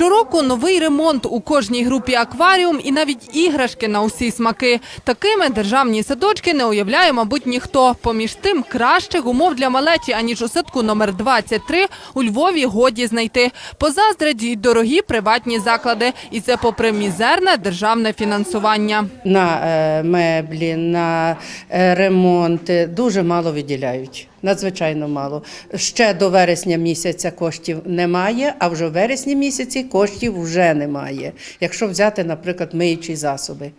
Щороку новий ремонт у кожній групі акваріум і навіть іграшки на усі смаки. Такими державні садочки не уявляє, мабуть, ніхто. Поміж тим, кращих умов для малечі, аніж у садку номер 23 у Львові годі знайти. Позаздрять й дорогі приватні заклади. І це попри мізерне державне фінансування. на е, меблі, на е, ремонти дуже мало виділяють. Надзвичайно мало. Ще до вересня місяця коштів немає, а вже в вересні місяці коштів вже немає. Якщо взяти, наприклад, миючі засоби.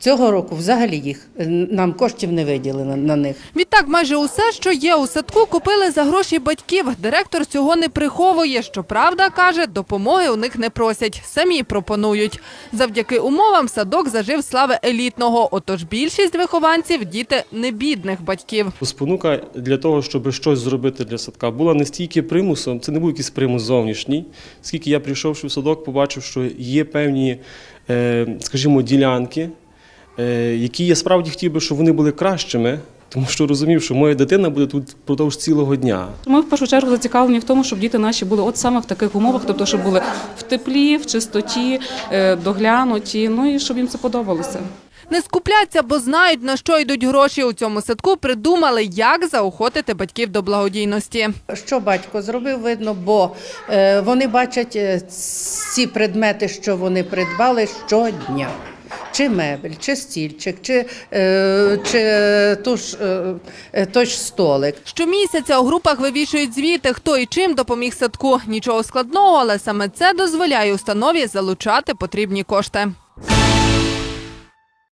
Цього року взагалі їх нам коштів не виділено на них. Відтак, майже усе, що є у садку, купили за гроші батьків. Директор цього не приховує. Щоправда, каже, допомоги у них не просять, самі пропонують. Завдяки умовам садок зажив слави елітного. Отож, більшість вихованців діти небідних батьків. Спонука для того, щоб щось зробити для садка, була не стільки примусом, це не був якийсь примус зовнішній. Скільки я прийшовши в садок, побачив, що є певні, е, скажімо, ділянки, е, які я справді хотів би, щоб вони були кращими, тому що розумів, що моя дитина буде тут впродовж цілого дня. Ми в першу чергу зацікавлені в тому, щоб діти наші були от саме в таких умовах, тобто щоб були в теплі, в чистоті, е, доглянуті. Ну і щоб їм це подобалося. Не скупляться, бо знають, на що йдуть гроші. У цьому садку придумали, як заохотити батьків до благодійності. Що батько зробив, видно, бо е, вони бачать е, ці предмети, що вони придбали щодня. Чи мебель, чи стільчик, чи, е, чи ту ж, е, той ж столик. Щомісяця у групах вивішують звіти, хто і чим допоміг садку. Нічого складного, але саме це дозволяє установі залучати потрібні кошти.